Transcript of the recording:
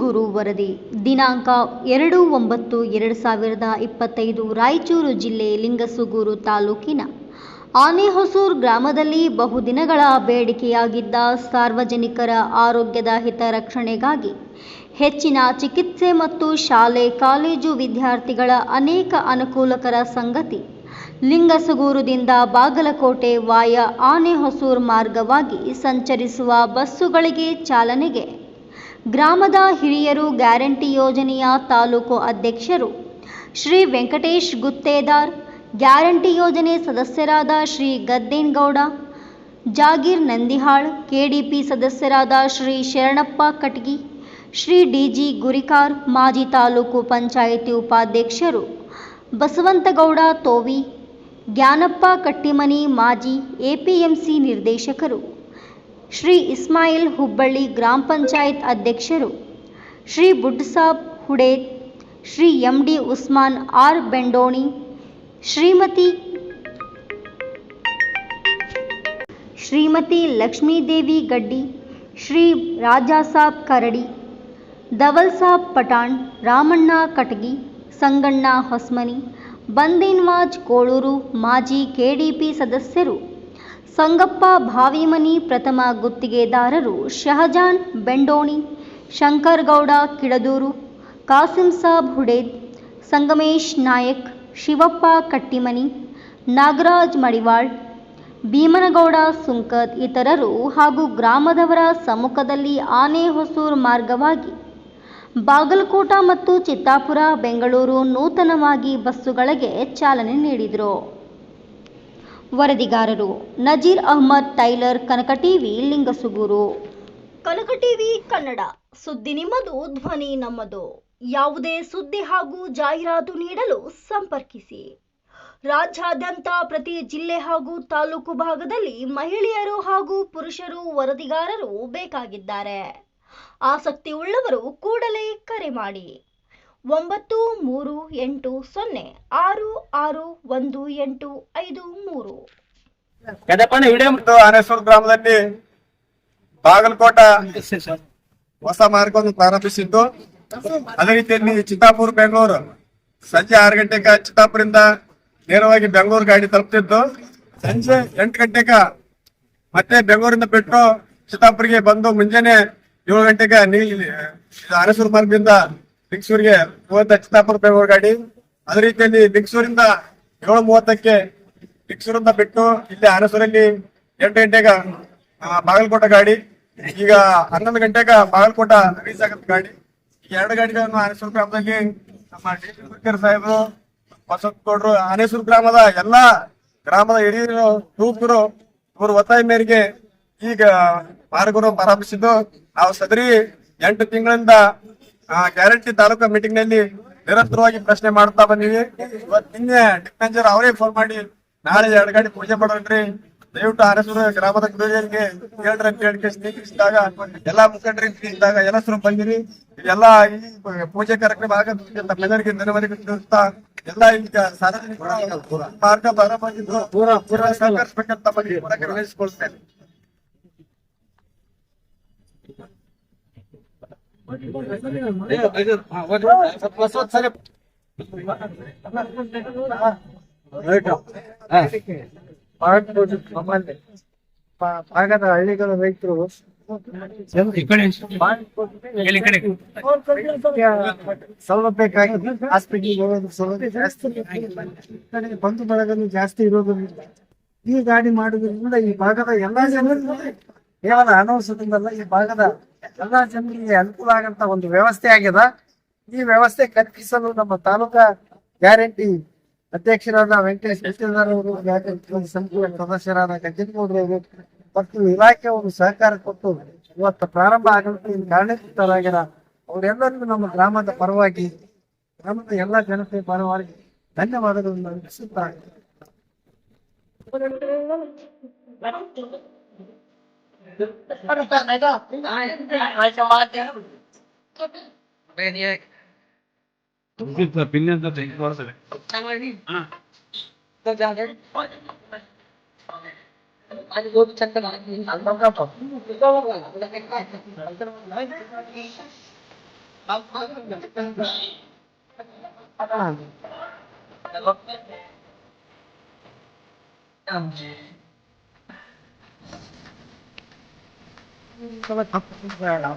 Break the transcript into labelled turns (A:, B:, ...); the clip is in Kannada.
A: ಲಿಂಗಸುಗೂರು ವರದಿ. ದಿನಾಂಕ ಎರಡು ಒಂಬತ್ತು ಎರಡು ಸಾವಿರದ ಇಪ್ಪತ್ತೈದು ರಾಯಚೂರು ಜಿಲ್ಲೆ ಲಿಂಗಸುಗೂರು ತಾಲೂಕಿನ ಆನೆಹೊಸೂರು ಗ್ರಾಮದಲ್ಲಿ ಬಹುದಿನಗಳ ಬೇಡಿಕೆಯಾಗಿದ್ದ ಸಾರ್ವಜನಿಕರ ಆರೋಗ್ಯದ ಹಿತರಕ್ಷಣೆಗಾಗಿ ಹೆಚ್ಚಿನ ಚಿಕಿತ್ಸೆ ಮತ್ತು ಶಾಲೆ, ಕಾಲೇಜು ವಿದ್ಯಾರ್ಥಿಗಳ ಅನೇಕ ಅನುಕೂಲಕರ ಸಂಗತಿ ಲಿಂಗಸುಗೂರುದಿಂದ ಬಾಗಲಕೋಟೆ ವಾಯ ಆನೆಹೊಸೂರು ಮಾರ್ಗವಾಗಿ ಸಂಚರಿಸುವ ಬಸ್ಸುಗಳಿಗೆ ಚಾಲನೆಗೆ ಗ್ರಾಮದ ಹಿರಿಯರು ಗ್ಯಾರಂಟಿ ಯೋಜನೆಯ ತಾಲೂಕು ಅಧ್ಯಕ್ಷರು ಶ್ರೀ ವೆಂಕಟೇಶ್ ಗುತ್ತೇದಾರ್, ಗ್ಯಾರಂಟಿ ಯೋಜನೆ ಸದಸ್ಯರಾದ ಶ್ರೀ ಗದ್ದೇನ್ಗೌಡ, ಜಾಗೀರ್ ನಂದಿಹಾಳ್, ಕೆಡಿಪಿ ಸದಸ್ಯರಾದ ಶ್ರೀ ಶರಣಪ್ಪ ಕಟ್ಗಿ, ಶ್ರೀ ಡಿಜಿ ಗುರಿಕಾರ್, ಮಾಜಿ ತಾಲೂಕು ಪಂಚಾಯಿತಿ ಉಪಾಧ್ಯಕ್ಷರು ಬಸವಂತಗೌಡ ತೋವಿ, ಜ್ಞಾನಪ್ಪ ಕಟ್ಟಿಮನಿ ಮಾಜಿ ಎಪಿಎಂಸಿ ನಿರ್ದೇಶಕರು. ಶ್ರೀ ಇಸ್ಮಾಯಿಲ್ ಹುಬ್ಬಳ್ಳಿ ಗ್ರಾಮ ಪಂಚಾಯತ್ ಅಧ್ಯಕ್ಷರು, Shri Budsab Huded Shri M D Usman R Bendoni, Shrimati Shrimati Lakshmidevi Gaddi, Shri Rajasab ಕರಡಿ, ಧವಲ್ ಸಾಬ್ ಪಠಾಣ್, ರಾಮಣ್ಣ ಕಟಗಿ, ಸಂಗಣ್ಣ ಹೊಸ್ಮನಿ, ಬಂದಿನ್ವಾಜ್ ಕೋಳೂರು ಮಾಜಿ ಕೆಡಿಪಿ ಸದಸ್ಯರು ಸಂಗಪ್ಪ ಭಾವಿಮನಿ ಪ್ರಥಮ ಗುತ್ತಿಗೆದಾರರು ಶಹಜಾನ್ ಬೆಂಡೋಣಿ, ಶಂಕರಗೌಡ ಕಿಡದೂರು, ಕಾಸಿಂ ಸಾಬ್ ಹುಡೇದ್, ಸಂಗಮೇಶ್ ನಾಯಕ್, ಶಿವಪ್ಪ ಕಟ್ಟಿಮನಿ, ನಾಗರಾಜ್ ಮಡಿವಾಳ್, ಭೀಮನಗೌಡ ಸುಂಕದ್ ಇತರರು ಹಾಗೂ ಗ್ರಾಮದವರ ಸಮ್ಮುಖದಲ್ಲಿ ಆನೆಹೊಸೂರು ಮಾರ್ಗವಾಗಿ ಬಾಗಲಕೋಟ ಮತ್ತು ಚಿತ್ತಾಪುರ, ಬೆಂಗಳೂರು ನೂತನವಾಗಿ ಬಸ್ಸುಗಳಿಗೆ ಚಾಲನೆ ನೀಡಿದರು. ವರದಿಗಾರರು Nazir Ahmed, tailor Kanaka TV, Lingasugur.
B: Kanaka TV Kannada. ಸುದ್ದಿ ನಿಮ್ಮದು, ಧ್ವನಿ ನಮ್ಮದು. ಯಾವುದೇ ಸುದ್ದಿ ಹಾಗೂ ಜಾಹೀರಾತು ನೀಡಲು ಸಂಪರ್ಕಿಸಿ. ರಾಜ್ಯಾದ್ಯಂತ ಪ್ರತಿ ಜಿಲ್ಲೆ ಹಾಗೂ ತಾಲೂಕು ಭಾಗದಲ್ಲಿ ಮಹಿಳೆಯರು ಹಾಗೂ ಪುರುಷರು ವರದಿಗಾರರು ಬೇಕಾಗಿದ್ದಾರೆ. ಆಸಕ್ತಿ ಉಳ್ಳವರು ಕೂಡಲೇ ಕರೆ ಮಾಡಿ. ಒಂಬತ್ತು ಮೂರು ಎಂಟು ಸೊನ್ನೆ ಆರು ಆರು ಒಂದು ಎಂಟು ಐದು ಮೂರು.
C: ವಿಡಿಯೋ
D: ಮತ್ತು ಆನೇಶ್ವರ ಗ್ರಾಮದಲ್ಲಿ ಬಾಗಲಕೋಟ ಹೊಸ ಮಾರ್ಗವನ್ನು ಪ್ರಾರಂಭಿಸಿದ್ದು. ಅದೇ ರೀತಿಯಲ್ಲಿ ಚಿತ್ತಾಪುರ, ಬೆಂಗಳೂರು. ಸಂಜೆ ಆರು ಗಂಟೆಗ ಚಿತ್ತಾಪುರಿಂದ ನೇರವಾಗಿ ಬೆಂಗಳೂರು ಗಾಡಿ ತಲುಪ್ತಿದ್ದು. ಸಂಜೆ ಎಂಟು ಗಂಟೆಗ ಮತ್ತೆ ಬೆಂಗಳೂರಿಂದ ಬಿಟ್ಟು ಚಿತ್ತಾಪುರಿಗೆ ಬಂದು ಮುಂಜಾನೆ ಏಳು ಗಂಟೆಗೆ ನೀ ಆನೇಶ್ವರ ಮಾರ್ಗದಿಂದ ಲಿಂಗಸೂರಿಗೆ ಮೂವತ್ತ ಚಿತ್ತಾಪುರ ಬೆಂಗಳೂರು ಗಾಡಿ. ಅದೇ ರೀತಿಯಲ್ಲಿ ಬಿಕ್ಸೂರಿಂದ ಏಳು ಮೂವತ್ತಕ್ಕೆ ಬಿಕ್ಸೂರಿಂದ ಬಿಟ್ಟು ಇಲ್ಲಿ ಆನಸೂರಲ್ಲಿ ಎಂಟು ಗಂಟೆಗ ಬಾಗಲಕೋಟ ಗಾಡಿ. ಈಗ ಹನ್ನೊಂದು ಗಂಟೆಗ ಬಾಗಲಕೋಟ ರೀಚ್ ಆಗತ್ತೆ ಗಾಡಿ. ಈ ಎರಡು ಗಾಡಿಗಳನ್ನು ಆನೇಶ್ವರ ಗ್ರಾಮದಲ್ಲಿ ನಮ್ಮ ಡಿ ಸಾಹೇಬರು ಬಸವಗೌಡರು ಆನೇಶ್ವರ ಗ್ರಾಮದ ಎಲ್ಲಾ ಗ್ರಾಮದ ಹಿರಿಯರು ಯುವಕರು ಇವರು ಒತ್ತಾಯ ಮೇರೆಗೆ ಈಗ ಮಾರ್ಗರು ಪ್ರಾರಂಭಿಸಿದ್ದು. ನಾವು ಸದರಿ ಎಂಟು ತಿಂಗಳಿಂದ ಗ್ಯಾರಂಟಿ ತಾಲೂಕಾ ಮೀಟಿಂಗ್ನಲ್ಲಿ ನಿರಂತರವಾಗಿ ಪ್ರಶ್ನೆ ಮಾಡ್ತಾ ಬಂದಿವಿ. ಇವತ್ತು ನಿನ್ನೆ ಡಿಪೆಂಜರ್ ಅವರೇ ಫೋನ್ ಮಾಡಿ ನಾಳೆ ಎರಡು ಗಾಡಿ ಪೂಜೆ ಮಾಡೋಣ್ರಿ ದಯವಿಟ್ಟು ಅರಸೂರು ಗ್ರಾಮದ ಗೃಹಿಯರಿಗೆ ಕೇಳ್ರಿ ಅಂತ ಹೇಳಿ ಸ್ನೇಹಿಸಿದಾಗ ಎಲ್ಲಾ ಮುಖಂಡರಿಗೆ ಸ್ನೇಹಿಸಿದಾಗ ಎಲ್ಲಸರು ಬಂದಿರಿ. ಎಲ್ಲಾ ಈ ಪೂಜೆ ಕಾರ್ಯಕ್ರಮ ಆಗತ್ತೆ ತಮ್ಮೆಲ್ಲರಿಗೆ ಧನ್ಯವಾದ ತಿಳಿಸ್ತಾ ಎಲ್ಲಾ ಈಗ ಸಾರ್ವಜನಿಕ ಮಾರ್ಗ ಬರಬಂದಿದ್ರು
E: ಪೂರ ಪೂರ
D: ಸಹಕರಿಸಬೇಕಂತ ತಮ್ಮಲ್ಲಿ
E: ಭಾಗದ ಹಳ್ಳಿಗಳ ರೈತರು ಸೌಲಭ್ಯಕ್ಕಾಗಿ ಹಾಸ್ಪಿಟಲ್ ಸೌಲಭ್ಯ ಜಾಸ್ತಿ ಬಂಧು ಬಳಗನು ಜಾಸ್ತಿ ಇರೋದ್ರಿಂದ ಈ ಗಾಡಿ ಮಾಡೋದ್ರಿಂದ ಈ ಭಾಗದ ಎಲ್ಲಾ ಜನರು ಕೇವಲ ಅನವಸರದಿಂದಲ್ಲ ಈ ಭಾಗದ ಎಲ್ಲಾ ಜನರಿಗೆ ಅನುಕೂಲ ಆಗಂತ ಒಂದು ವ್ಯವಸ್ಥೆ ಆಗ್ಯದ. ಈ ವ್ಯವಸ್ಥೆ ಕಲ್ಪಿಸಲು ನಮ್ಮ ತಾಲೂಕಾ ಗ್ಯಾರಂಟಿ ಅಧ್ಯಕ್ಷರಾದ ವೆಂಕಟೇಶ್ ಗುತ್ತೇದಾರ್ ಅವರು ಗ್ಯಾರಂಟಿ ಸಂಘದ ಸದಸ್ಯರಾದ ಗಜೇಂದ್ರಗೌಡರು ಮತ್ತು ಇಲಾಖೆಯವರು ಸಹಕಾರ ಕೊಟ್ಟು ಇವತ್ತು ಪ್ರಾರಂಭ ಆಗಲಿಕ್ಕೆ ಕಾರಣೀಭೂತರಾಗ್ಯಾರ. ಅವರೆಲ್ಲರಿಗೂ ನಮ್ಮ ಗ್ರಾಮದ ಪರವಾಗಿ ಗ್ರಾಮದ ಎಲ್ಲ ಜನತೆ ಪರವಾಗಿ ಧನ್ಯವಾದಗಳನ್ನು Ano ba na ito? Ay, sa mga tiyan.
C: Maniac. Tungkol na pinyan na tayo. Tama rin. Ah. Dadagan. Ano
E: ko sa tanah? Ang mga po. Ikaw ang mga. Ang mga. Ang mga. Ang mga. Ang mga. Ang mga. 怎么糖不出了？